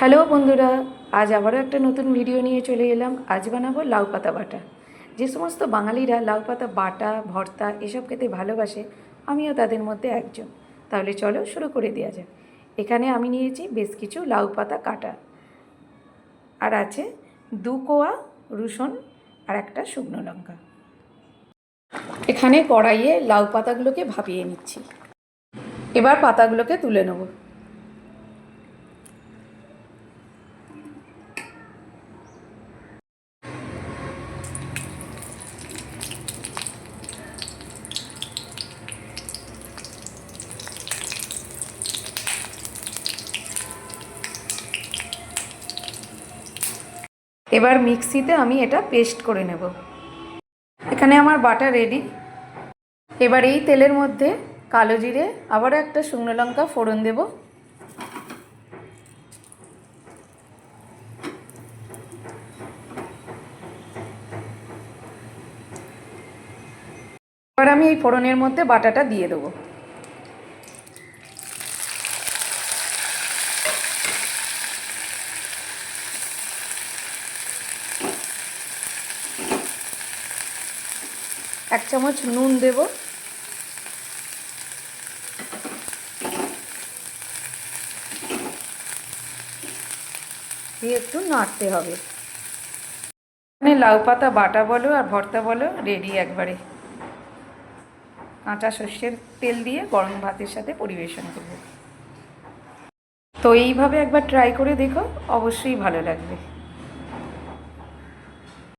Hello বন্ধুরা, আজ আবারও একটা নতুন ভিডিও নিয়ে চলে এলাম। আজ বানাবো লাউ পাতা বাটা। যে সমস্ত বাঙালিরা লাউ পাতা, বাটা, ভর্তা এসব খেতে ভালোবাসে, আমিও তাদের মধ্যে একজন। তাহলে চলো শুরু করে দেওয়া যাক। এখানে আমি নিয়েছি বেশ কিছু লাউ পাতা কাটা। আর আছে দু কোয়া রসুন আর একটা শুকনো লঙ্কা। এখানে কড়াইয়ে লাউ পাতাগুলোকে ভাপিয়ে নিচ্ছি। এবার পাতাগুলোকে তুলে নেব। এবার মিক্সিতে আমি এটা পেস্ট করে নেব। এখানে আমার বাটা রেডি এবার এই তেলের মধ্যে কালো জিরে আবারও একটা শুকনো লঙ্কা ফোড়ন দেব। এবার আমি এই ফোড়নের মধ্যে বাটাটা দিয়ে দেবো। এক চামচ নুন দেব। দিয়ে একটু নাড়তে হবে। মানে লাউ পাতা, বাটা বলো আর ভর্তা বলো রেডি একবারে। কাঁচা সর্ষের তেল দিয়ে গরম ভাতের সাথে পরিবেশন করব। তো এইভাবে একবার ট্রাই করে দেখো, অবশ্যই ভালো লাগবে।